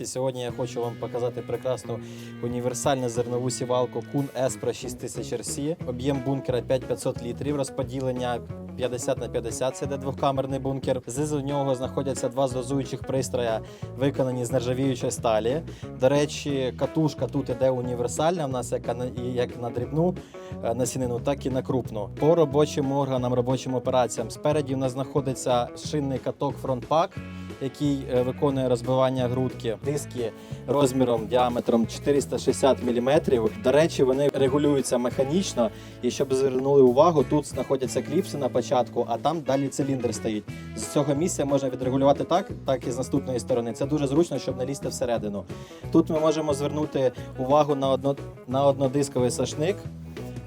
І Сьогодні я хочу вам показати прекрасну універсальну зернову сівалку Kun Espra 6000 RC. Об'єм бункера 5500 літрів, розподілення 50 на 50, це де двохкамерний бункер. Знизу нього знаходяться два дозуючих пристрої, виконані з нержавіючої сталі. До речі, катушка тут іде універсальна. В нас як на, як на дрібну е, насінину, так і на крупну. По робочим органам, робочим операціям. Спереді у нас знаходиться шинний каток фронтпак який е, виконує розбивання грудки. Диски розміром діаметром 460 мм. До речі, вони регулюються механічно. І щоб звернули увагу, тут знаходяться кліпси на початку, а там далі циліндр стоїть. З цього місця можна відрегулювати так, так і з наступної сторони. Це дуже зручно, щоб не лізти всередину. Тут ми можемо звернути увагу на одно на однодисковий сашник.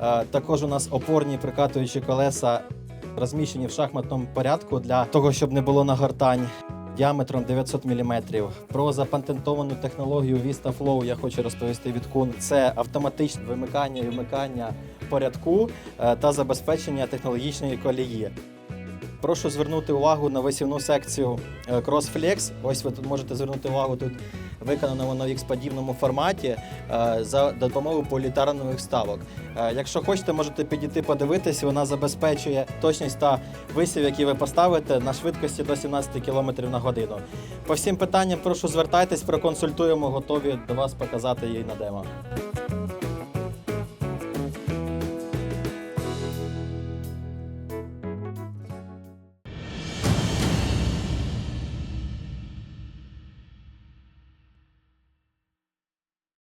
Е, Також у нас опорні прикатуючі колеса розміщені в шахматному порядку для того, щоб не було нагортань діаметром 900 мм. Про запатентовану технологію Vista Flow я хочу розповісти від Кун. Це автоматичне вимикання і вмикання порядку е, та забезпечення технологічної колії. Прошу звернути увагу на висівну секцію е, CrossFlex. Ось ви тут можете звернути увагу. Тут виконано воно в X-подібному форматі е, за допомогою політарнових ставок. Е, Якщо хочете, можете підійти подивитись. Вона забезпечує точність та висів, який ви поставите на швидкості до 17 км на годину. По всім питанням прошу звертайтесь, проконсультуємо, готові до вас показати її на демо.